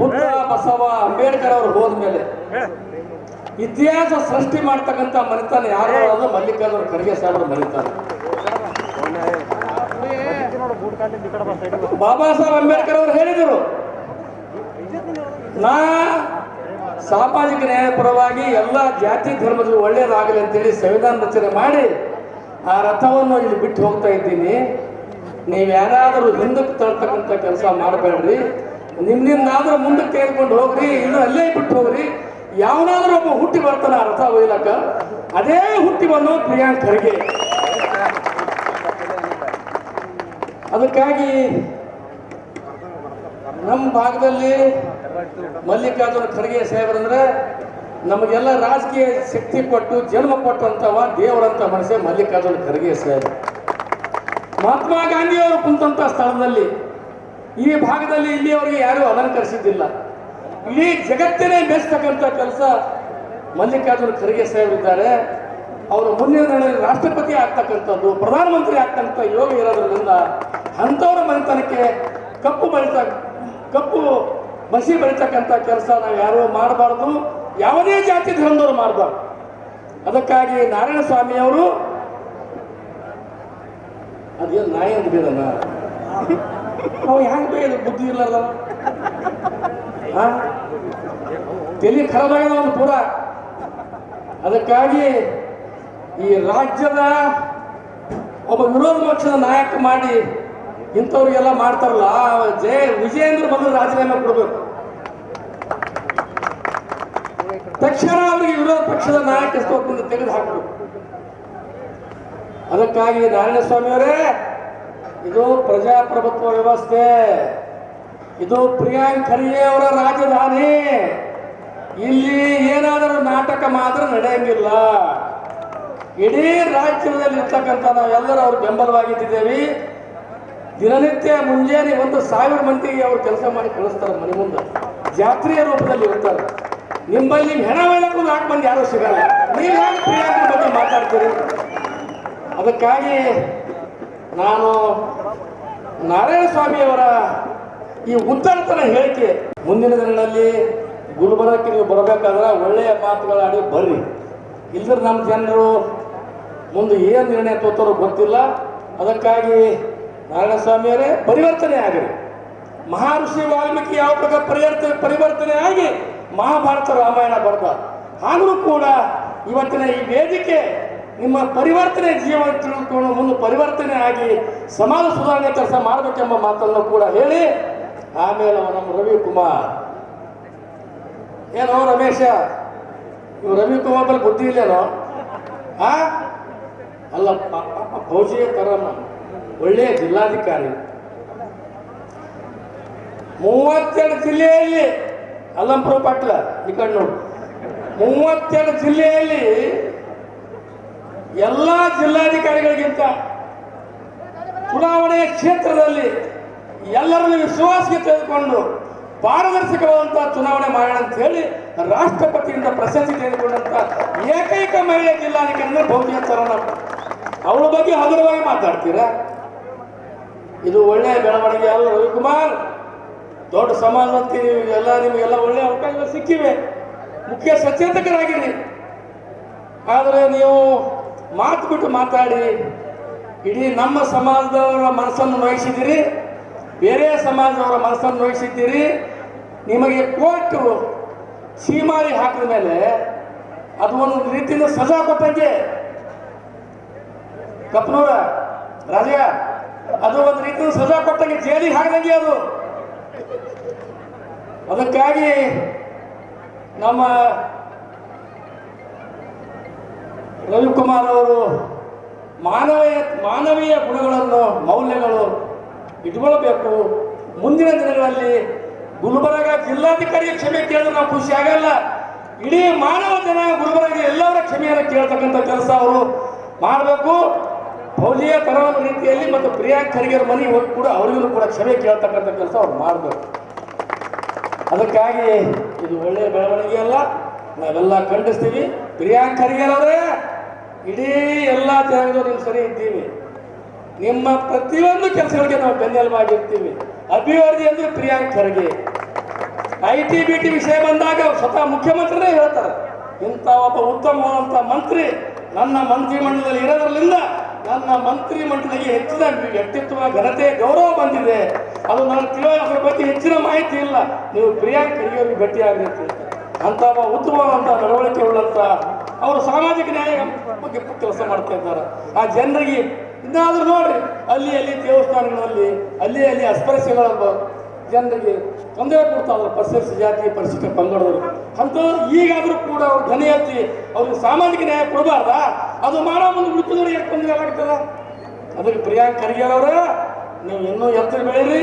ಬುದ್ಧ ಬಸವ ಅಂಬೇಡ್ಕರ್ ಅವರು ಹೋದ್ಮೇಲೆ ಇತಿಹಾಸ ಸೃಷ್ಟಿ ಮಾಡ್ತಕ್ಕಂಥ ಮನಿತಾನ ಯಾರು ಅದು ಮಲ್ಲಿಕಾರ್ಜುನ ಖರ್ಗೆ ಸಾಹೇಬರು ಮನಿತಾನ. ಬಾಬಾ ಸಾಹೇಬ್ ಅಂಬೇಡ್ಕರ್ ಅವರು ಹೇಳಿದರು. ನಾ ಸಾಮಾಜಿಕ ನ್ಯಾಯ ಪರವಾಗಿ ಎಲ್ಲ ಜಾತಿ ಧರ್ಮದಲ್ಲಿ ಒಳ್ಳೇದಾಗಲಿ ಅಂತೇಳಿ ಸಂವಿಧಾನ ರಚನೆ ಮಾಡಿ ಆ ರಥವನ್ನು ಇಲ್ಲಿ ಬಿಟ್ಟು ಹೋಗ್ತಾ ಇದ್ದೀನಿ. ನೀವು ಯಾರಾದರೂ ಹಿಂದಕ್ಕೆ ತಳ್ತಕ್ಕಂಥ ಕೆಲಸ ಮಾಡಬೇಡ್ರಿ. ನಿಮ್ಮಿಂದಾದ್ರೂ ಮುಂದಕ್ಕೆ ತೆಗೆದುಕೊಂಡು ಹೋಗ್ರಿ, ಇನ್ನು ಅಲ್ಲೇ ಬಿಟ್ಟು ಹೋಗ್ರಿ. ಯಾವನಾದ್ರೂ ಒಬ್ಬ ಹುಟ್ಟಿ ಬರ್ತಾನ ಅರ್ಥ ರಥ ಒಯ್ಲಕ್ಕ ಅದೇ ಹುಟ್ಟಿ ಬಂದು ಪ್ರಿಯಾಂಕ್ ಖರ್ಗೆ. ಅದಕ್ಕಾಗಿ ನಮ್ಮ ಭಾಗದಲ್ಲಿ ಮಲ್ಲಿಕಾರ್ಜುನ ಖರ್ಗೆ ಸಾಹೇಬ್ರಂದ್ರೆ ನಮಗೆಲ್ಲ ರಾಜಕೀಯ ಶಕ್ತಿ ಕೊಟ್ಟು, ಜನ್ಮ ಕೊಟ್ಟಂತವ ದೇವರಂತ ಮನಸ್ಸೇ ಮಲ್ಲಿಕಾರ್ಜುನ ಖರ್ಗೆ ಸಾಹೇಬ್. ಮಹಾತ್ಮ ಗಾಂಧಿಯವರು ಕುಂತಂತ ಸ್ಥಳದಲ್ಲಿ ಈ ಭಾಗದಲ್ಲಿ ಇಲ್ಲಿಯವರೆಗೆ ಯಾರೂ ಅಲಂಕರಿಸಿದ್ದಿಲ್ಲ. ಇಲ್ಲಿ ಜಗತ್ತಿನೇ ಮೆಚ್ಚತಕ್ಕಂಥ ಕೆಲಸ ಮಲ್ಲಿಕಾರ್ಜುನ ಖರ್ಗೆ ಸಾಹೇಬರಿದ್ದಾರೆ ಅವರು ಮುಂದಿನ ದಿನಗಳಲ್ಲಿ ರಾಷ್ಟ್ರಪತಿ ಆಗ್ತಕ್ಕಂಥದ್ದು, ಪ್ರಧಾನಮಂತ್ರಿ ಆಗ್ತಕ್ಕಂಥ ಯೋಗ ಇರೋದ್ರಿಂದ ಅಂಥವ್ರ ಮನೆತನಕ್ಕೆ ಕಪ್ಪು ಬೆಳಿತ ಕಪ್ಪು ಬಸಿ ಬೆಳೀತಕ್ಕಂಥ ಕೆಲಸ ನಾವು ಯಾರೂ ಮಾಡಬಾರ್ದು. ಯಾವುದೇ ಜಾತಿ ಧರ್ಮದವರು ಮಾಡಬಾರ್ದು. ಅದಕ್ಕಾಗಿ ನಾರಾಯಣ ಸ್ವಾಮಿಯವರು ಅದೇನು ನಾಯಿ ಅಂತ ಅವ ಹೆಂಗ್ ಬೇಡ ಬುದ್ಧಿ ಆ? ತಲೆ ಆಗ್ಯದ ಒಂದು ಪೂರ. ಅದಕ್ಕಾಗಿ ಈ ರಾಜ್ಯದ ಒಬ್ಬ ವಿರೋಧ ಪಕ್ಷದ ನಾಯಕ ಮಾಡಿ ಇಂಥವ್ರಿಗೆಲ್ಲ ಮಾಡ್ತಾರಲ್ಲ ಜಯ ವಿಜಯೇಂದ್ರ ಮೊದಲು ರಾಜೀನಾಮೆ ಕೊಡಬೇಕು. ತಕ್ಷಣ ಅವರಿಗೆ ವಿರೋಧ ಪಕ್ಷದ ನಾಯಕ ತೆಗೆದು ಹಾಕಬೇಕು ಅದಕ್ಕಾಗಿ ನಾರಾಯಣ ಸ್ವಾಮಿಯವರೇ ಇದು ಪ್ರಜಾಪ್ರಭುತ್ವ ವ್ಯವಸ್ಥೆ. ಇದು ಪ್ರಿಯಾಂಕ್ ಖರ್ಗೆ ಅವರ ರಾಜಧಾನಿ. ಇಲ್ಲಿ ಏನಾದರೂ ನಾಟಕ ಮಾತ್ರ ನಡೆಯಂಗಿಲ್ಲ. ಇಡೀ ರಾಜ್ಯದಲ್ಲಿ ಇರ್ತಕ್ಕಂಥ ನಾವೆಲ್ಲರೂ ಅವ್ರ ಬೆಂಬಲವಾಗಿದ್ದೇವೆ. ದಿನನಿತ್ಯ ಮುಂಜಾನೆ ಒಂದು ಸಾವಿರ ಮಂದಿಗೆ ಅವರು ಕೆಲಸ ಮಾಡಿ ಕಳಿಸ್ತಾರೆ ಮನೆ ಮುಂದೆ. ಜಾತ್ರೆಯ ರೂಪದಲ್ಲಿ ಇರ್ತಾರೆ. ನಿಮ್ಮಲ್ಲಿ ಹೆಣ ಒಯ್ಲಕ್ಕೂ ನಾಲ್ಕು ಮಂದಿ ಯಾರೂ ಸಿಗಲ್ಲ. ನೀವು ಪ್ರಿಯಾಂಕ್ ಬಗ್ಗೆ ಮಾತಾಡ್ತೀರಿ? ಅದಕ್ಕಾಗಿ ನಾನು ನಾರಾಯಣ ಸ್ವಾಮಿಯವರ ಈ ಉತ್ತರತನ ಹೇಳಿಕೆ ಮುಂದಿನ ದಿನಗಳಲ್ಲಿ ಗುಲ್ಬರ್ಗಕ್ಕೆ ನೀವು ಬರಬೇಕಾದ್ರೆ ಒಳ್ಳೆಯ ಮಾತುಗಳಾಡಿ ಬರ್ರಿ. ಇಲ್ಲದ್ರೆ ನಮ್ಮ ಜನರು ಮುಂದೆ ಏನು ನಿರ್ಣಯ ತೋತಾರೋ ಗೊತ್ತಿಲ್ಲ. ಅದಕ್ಕಾಗಿ ನಾರಾಯಣ ಸ್ವಾಮಿಯವರೇ ಪರಿವರ್ತನೆ ಆಗಿರಿ. ಮಹರ್ಷಿ ವಾಲ್ಮೀಕಿ ಯಾವ ಪ್ರಕಾರ ಪರಿವರ್ತನೆ ಪರಿವರ್ತನೆ ಆಗಿ ಮಹಾಭಾರತ ರಾಮಾಯಣ ಬರ್ತಾರೆ ಆದರೂ ಕೂಡ ಇವತ್ತಿನ ಈ ವೇದಿಕೆ ನಿಮ್ಮ ಪರಿವರ್ತನೆ ಜೀವನ ತಿಳ್ಕೊಂಡು ಮುಂದೆ ಪರಿವರ್ತನೆ ಆಗಿ ಸಮಾಜ ಸುಧಾರಣೆ ಕೆಲಸ ಮಾಡಬೇಕೆಂಬ ಮಾತನ್ನು ಕೂಡ ಹೇಳಿ, ಆಮೇಲೆ ನಮ್ಮ ರವಿಕುಮಾರ್. ಏನೋ ರಮೇಶ ಇವ್ ರವಿಕುಮಾರ್ ಬಲ್ಲಿ ಬುದ್ಧಿ ಇಲ್ಲೇನೋ? ಆ? ಅಲ್ಲ ಪಾಪ ಫೌಜಿಯ ತರಮ್ಮ ಒಳ್ಳೆಯ ಜಿಲ್ಲಾಧಿಕಾರಿ. ಮೂವತ್ತೆರಡು ಜಿಲ್ಲೆಯಲ್ಲಿ, ಅಲ್ಲಂಪುರ ಪಟ್ಲ, ಈ ನೋಡು. ಮೂವತ್ತೆರಡು ಜಿಲ್ಲೆಯಲ್ಲಿ ಎಲ್ಲ ಜಿಲ್ಲಾಧಿಕಾರಿಗಳಿಗಿಂತ ಚುನಾವಣೆಯ ಕ್ಷೇತ್ರದಲ್ಲಿ ಎಲ್ಲರನ್ನು ವಿಶ್ವಾಸಕ್ಕೆ ತೆಗೆದುಕೊಂಡು ಪಾರದರ್ಶಕವಾದಂಥ ಚುನಾವಣೆ ಮಾಡೋಣ ಅಂತ ಹೇಳಿ ರಾಷ್ಟ್ರಪತಿಯಿಂದ ಪ್ರಶಸ್ತಿ ತೆಗೆದುಕೊಂಡಂತ ಏಕೈಕ ಮಹಿಳೆ ಜಿಲ್ಲಾಧಿಕಾರಿ ಭೌತಿಕ ಚರಣ. ಅವಳ ಬಗ್ಗೆ ಹಗುರವಾಗಿ ಮಾತಾಡ್ತೀರಾ? ಇದು ಒಳ್ಳೆಯ ಬೆಳವಣಿಗೆ ಅಲ್ಲ, ರವಿಕುಮಾರ್. ದೊಡ್ಡ ಸಮಾಜಕ್ಕೆ ನೀವು ಎಲ್ಲ ನಿಮಗೆಲ್ಲ ಒಳ್ಳೆಯ ಅವಕಾಶಗಳು ಸಿಕ್ಕಿವೆ. ಮುಖ್ಯ ಸಚೇತಕರಾಗಿರಿ. ಆದರೆ ನೀವು ಮಾತು ಬಿಟ್ಟು ಮಾತಾಡಿ. ಇಡೀ ನಮ್ಮ ಸಮಾಜದವರ ಮನಸ್ಸನ್ನು ನೋಯಿಸಿದ್ದೀರಿ. ಬೇರೆ ಸಮಾಜದವರ ಮನಸ್ಸನ್ನು ನೋಯಿಸಿದ್ದೀರಿ. ನಿಮಗೆ ಕೋರ್ಟು ಸೀಮಾರಿ ಹಾಕಿದ ಮೇಲೆ ಅದು ಒಂದು ರೀತಿಯಿಂದ ಸಜಾ ಕೊಟ್ಟಂಗೆ. ಕಪ್ನೂರ, ರಾಜ, ಅದು ಒಂದು ರೀತಿಯಿಂದ ಸಜಾ ಕೊಟ್ಟಂಗೆ ಜೈಲಿಗೆ ಹಾಕಿದಂಗೆ ಅದು. ಅದಕ್ಕಾಗಿ ನಮ್ಮ ರವಿಕುಮಾರ್ ಅವರು ಮಾನವೀಯ ಮಾನವೀಯ ಗುಣಗಳನ್ನು, ಮೌಲ್ಯಗಳು ಇಟ್ಕೊಳ್ಬೇಕು. ಮುಂದಿನ ದಿನಗಳಲ್ಲಿ ಗುಲ್ಬರ್ಗ ಜಿಲ್ಲಾಧಿಕಾರಿಗೆ ಕ್ಷಮೆ ಕೇಳಿದ್ರೆ ನಾವು ಖುಷಿ ಆಗಲ್ಲ. ಇಡೀ ಮಾನವ ಜನ ಗುಲ್ಬರ್ಗ ಎಲ್ಲವರ ಕ್ಷಮೆಯನ್ನು ಕೇಳ್ತಕ್ಕಂಥ ಕೆಲಸ ಅವರು ಮಾಡಬೇಕು. ಫೌಜಿಯ ತರವಾದ ರೀತಿಯಲ್ಲಿ ಮತ್ತು ಪ್ರಿಯಾಂಕ್ ಖರ್ಗೆರ ಮನೆ ಹೋಗಿ ಕೂಡ ಅವರಿಗೂ ಕೂಡ ಕ್ಷಮೆ ಕೇಳ್ತಕ್ಕಂಥ ಕೆಲಸ ಅವ್ರು ಮಾಡಬೇಕು. ಅದಕ್ಕಾಗಿ ಇದು ಒಳ್ಳೆಯ ಬೆಳವಣಿಗೆ ಅಲ್ಲ ನಾವೆಲ್ಲ ಖಂಡಿಸ್ತೀವಿ. ಪ್ರಿಯಾಂಕ್ ಖರ್ಗೆ ಅವರೇ ಇಡೀ ಎಲ್ಲ ಜನಾಂಗದವ್ರು ನಿಮ್ಮ ಸರಿ ಇದ್ದೀವಿ. ನಿಮ್ಮ ಪ್ರತಿಯೊಂದು ಕೆಲಸಗಳಿಗೆ ನಾವು ಬೆನ್ನೆಲುಬಾಗಿರ್ತೀವಿ. ಅಭಿವೃದ್ಧಿ ಅಂದ್ರೆ Priyank Kharge. I T B T ವಿಷಯ ಬಂದಾಗ ಸ್ವತಃ ಮುಖ್ಯಮಂತ್ರಿನೇ ಹೇಳ್ತಾರೆ. ಇಂಥ ಒಬ್ಬ ಉತ್ತಮವಾದಂಥ ಮಂತ್ರಿ ನನ್ನ ಮಂತ್ರಿಮಂಡಲದಲ್ಲಿ ಇರೋದ್ರಿಂದ ನನ್ನ ಮಂತ್ರಿ ಮಂಡಲಿಗೆ ಹೆಚ್ಚಿನ ವ್ಯಕ್ತಿತ್ವ, ಘನತೆ, ಗೌರವ ಬಂದಿದೆ. ಅದು ನನ್ನ ತಿಳಿಯೋ ಅದರ ಬಗ್ಗೆ ಹೆಚ್ಚಿನ ಮಾಹಿತಿ ಇಲ್ಲ. ನೀವು ಪ್ರಿಯಾಂಕ್ ಅಂತ ಹೇಳ್ತಾರೆ. ಅಂತ ಒಬ್ಬ ಉತ್ತಮವಾದಂಥ ನಡವಳಿಕೆ ಉಳ್ಳಂಥ ಅವರು ಸಾಮಾಜಿಕ ನ್ಯಾಯ ಬಗ್ಗೆ ಕೆಲಸ ಮಾಡ್ತಾ ಇದ್ದಾರೆ. ಆ ಜನರಿಗೆ ಇನ್ನಾದ್ರೂ ನೋಡ್ರಿ, ಅಲ್ಲಿ ಅಲ್ಲಿ ದೇವಸ್ಥಾನಗಳಲ್ಲಿ, ಅಲ್ಲಿ ಅಲ್ಲಿ ಅಸ್ಪರ್ಶಗಳ ಜನರಿಗೆ ತೊಂದರೆ ಕೊಡ್ತಾ ಅವರು ಪರಿಶಿಷ್ಟ ಜಾತಿ, ಪರಿಶಿಷ್ಟ ಪಂಗಡದವರು. ಅಂತ ಈಗಾದರೂ ಕೂಡ ಅವ್ರು ಧ್ವನಿ ಎತ್ತಿ ಅವ್ರಿಗೆ ಸಾಮಾಜಿಕ ನ್ಯಾಯ ಕೊಡಬಾರ್ದ? ಅದು ಮಾಡೋ ಮುಂದೆ ಉಳಿದವರಿಗೆ ಯಾಕೆ ತೊಂದರೆ ಆಗ್ತದ? ಅದಕ್ಕೆ ಪ್ರಿಯಾಂಕ್ ಖರ್ಗೆ ಅವರ, ನೀವು ಇನ್ನೂ ಎತ್ತರ ಬೆಳೀರಿ.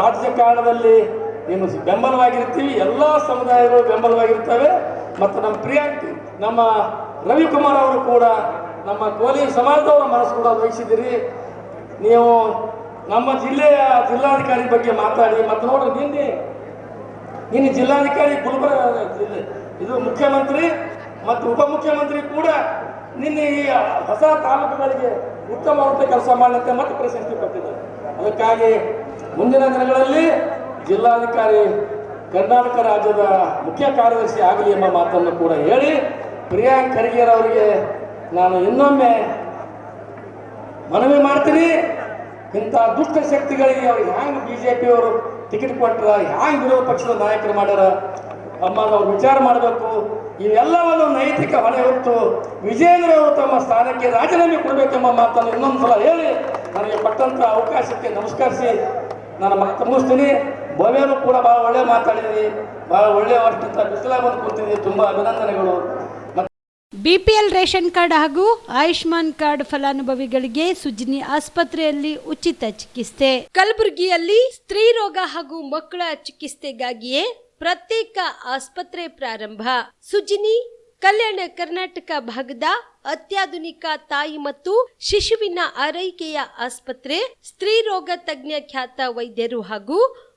ರಾಜಕಾರಣದಲ್ಲಿ ನಿಮ್ಮ ಬೆಂಬಲವಾಗಿರ್ತೀವಿ. ಎಲ್ಲ ಸಮುದಾಯಗಳು ಬೆಂಬಲವಾಗಿರ್ತವೆ. ಮತ್ತು ನಮ್ಮ ಪ್ರಿಯಾಂಕಿ, ನಮ್ಮ ರವಿಕುಮಾರ್ ಅವರು ಕೂಡ ನಮ್ಮ ಕೋಲಿ ಸಮಾಜದವರ ಮನಸ್ಸು ಕೂಡ ವಹಿಸಿದ್ದೀರಿ. ನೀವು ನಮ್ಮ ಜಿಲ್ಲೆಯ ಜಿಲ್ಲಾಧಿಕಾರಿ ಬಗ್ಗೆ ಮಾತಾಡಿ ಮತ್ತು ನೋಡ್ರಿ ನಿನ್ನೆ ನಿನ್ನೆ ಜಿಲ್ಲಾಧಿಕಾರಿ ಗುಲ್ಬರ್ಗ, ಜಿಲ್ಲೆ, ಇದು ಮುಖ್ಯಮಂತ್ರಿ ಮತ್ತು ಉಪಮುಖ್ಯಮಂತ್ರಿ ಕೂಡ ನಿನ್ನೆ ಈ ಹೊಸ ತಾಲೂಕುಗಳಿಗೆ ಉತ್ತಮವಾದಂಥ ಕೆಲಸ ಮಾಡಲಿಕ್ಕೆ ಮತ್ತು ಪ್ರಶಸ್ತಿ ಕೊಟ್ಟಿದ್ದಾರೆ. ಅದಕ್ಕಾಗಿ ಮುಂದಿನ ದಿನಗಳಲ್ಲಿ ಜಿಲ್ಲಾಧಿಕಾರಿ ಕರ್ನಾಟಕ ರಾಜ್ಯದ ಮುಖ್ಯ ಕಾರ್ಯದರ್ಶಿ ಆಗಲಿ ಎಂಬ ಮಾತನ್ನು ಕೂಡ ಹೇಳಿ ಪ್ರಿಯಾಂಕ್ ಖರ್ಗೆರ್ ಅವರಿಗೆ ನಾನು ಇನ್ನೊಮ್ಮೆ ಮನವಿ ಮಾಡ್ತೀನಿ. ಇಂಥ ದುಷ್ಟ ಶಕ್ತಿಗಳಿಗೆ ಅವ್ರಿಗೆ ಹ್ಯಾಂಗ್ ಬಿ ಜೆ ಪಿಯವರು ಟಿಕೆಟ್ ಕೊಟ್ಟರ ಹ್ಯಾಂಗ್ ವಿರೋಧ ಪಕ್ಷದ ನಾಯಕರು ಮಾಡ್ಯಾರ ಅವ್ರು ವಿಚಾರ ಮಾಡಬೇಕು. ಇವೆಲ್ಲವನ್ನು ನೈತಿಕ ಹೊಣೆ ಹೊತ್ತು ವಿಜೇಂದ್ರ ಅವರು ತಮ್ಮ ಸ್ಥಾನಕ್ಕೆ ರಾಜೀನಾಮೆ ಕೊಡಬೇಕೆಂಬ ಮಾತನ್ನು ಇನ್ನೊಂದು ಸಲ ಹೇಳಿ, ನನಗೆ ಕೊಟ್ಟಂಥ ಅವಕಾಶಕ್ಕೆ ನಮಸ್ಕರಿಸಿ ನಾನು ಮಾತು ಮುಗಿಸ್ತೀನಿ. ಭವ್ಯನು ಕೂಡ ಭಾಳ ಒಳ್ಳೆ ಮಾತಾಡಿದ್ರಿ ಭಾಳ ಒಳ್ಳೆ ವರ್ಷ ಬಿಸಿಲಾಗಿ ಬಂದು ಕೂತಿದ್ರಿ. ತುಂಬ ಅಭಿನಂದನೆಗಳು. ಬಿಪಿಎಲ್ ರೇಷನ್ ಕಾರ್ಡ್ ಹಾಗೂ ಆಯುಷ್ಮಾನ್ ಕಾರ್ಡ್ ಫಲಾನುಭವಿಗಳಿಗೆ ಸುಜಿನಿ ಆಸ್ಪತ್ರೆಯಲ್ಲಿ ಉಚಿತ ಚಿಕಿತ್ಸೆ. ಕಲಬುರಗಿಯಲ್ಲಿ ಸ್ತ್ರೀ ರೋಗ ಹಾಗೂ ಮಕ್ಕಳ ಚಿಕಿತ್ಸೆಗಾಗಿಯೇ ಪ್ರತ್ಯೇಕ ಆಸ್ಪತ್ರೆ ಪ್ರಾರಂಭ. ಸುಜಿನಿ, ಕಲ್ಯಾಣ ಕರ್ನಾಟಕ ಭಾಗದ ಅತ್ಯಾಧುನಿಕ ತಾಯಿ ಮತ್ತು ಶಿಶುವಿನ ಆರೈಕೆಯ ಆಸ್ಪತ್ರೆ, ಸ್ತ್ರೀ ರೋಗ ತಜ್ಞ ಖ್ಯಾತ ವೈದ್ಯರು ಹಾಗೂ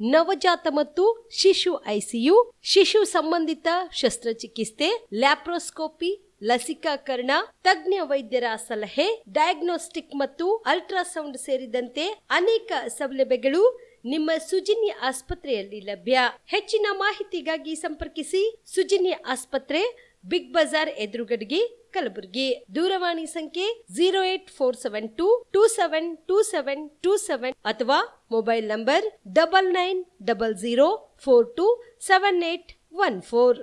ನವಜಾತ ಮತ್ತು ಶಿಶು ಐಸಿಯು, ಶಿಶು ಸಂಬಂಧಿತ ಶಸ್ತ್ರಚಿಕಿತ್ಸೆ, ಲ್ಯಾಪ್ರೋಸ್ಕೋಪಿ, ಲಸಿಕಾಕರಣ, ತಜ್ಞ ವೈದ್ಯರ ಸಲಹೆ, ಡಯಾಗ್ನೋಸ್ಟಿಕ್ ಮತ್ತು ಅಲ್ಟ್ರಾಸೌಂಡ್ ಸೇರಿದಂತೆ ಅನೇಕ ಸೌಲಭ್ಯಗಳು ನಿಮ್ಮ ಸುಜಿನ್ಯ ಆಸ್ಪತ್ರೆಯಲ್ಲಿ ಲಭ್ಯ. ಹೆಚ್ಚಿನ ಮಾಹಿತಿಗಾಗಿ ಸಂಪರ್ಕಿಸಿ ಸುಜಿನ್ಯ ಆಸ್ಪತ್ರೆ, ಬಿಗ್ ಬಜಾರ್ ಎದುರುಗಡೆಗೆ ಕಲಬುರಗಿ. ದೂರವಾಣಿ ಸಂಖ್ಯೆ zero eight four seven two two seven two seven two seven ಅಥವಾ mobile number double nine double zero four two seven eight one four.